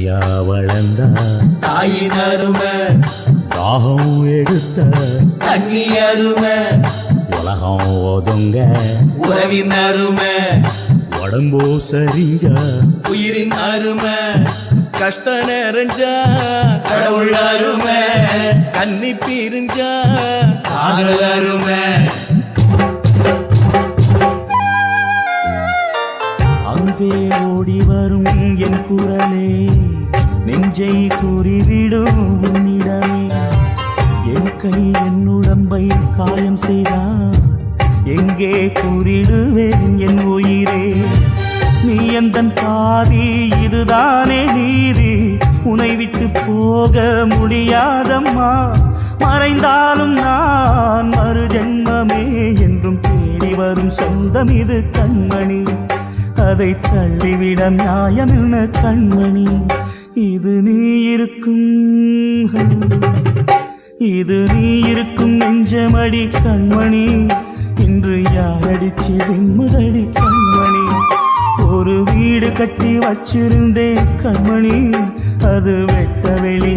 தனியா வளர்ந்தா தாயின் அருமை தாகம் எடுத்த தண்ணி அருமை உலகம் ஒதுங்க உறவின் அருமை உடம்போ சரிஞ்சா உயிரின் அருமை கஷ்ட நிறைஞ்சா கடவுள் அருமை கன்னி பிரிஞ்சா அருமை. ஓடி வரும் என் குரலே. நெஞ்சை கூறிவிடும் உன்னிடமே. என் கை என் உடம்பை காயம் செய்தான் எங்கே கூறிடுவேன் என் உயிரே. நீ எந்த பாதி இதுதானே நீதி. உனை விட்டு போக முடியாதம்மா. மறைந்தாலும் நான் மறு ஜென்மமே என்றும் தேடி வரும் சொந்தம் இது கண்மணி. அதை தள்ளிவிட நியாயம் என்ன கண்மணி? இது நீ இருக்கும் இது நீ இருக்கும் நெஞ்சமடி கண்மணி. இன்று யாரடிச்சு வெண்முதடி கண்மணி? ஒரு வீடு கட்டி வச்சிருந்தேன் கண்மணி. அது வெட்ட வெளி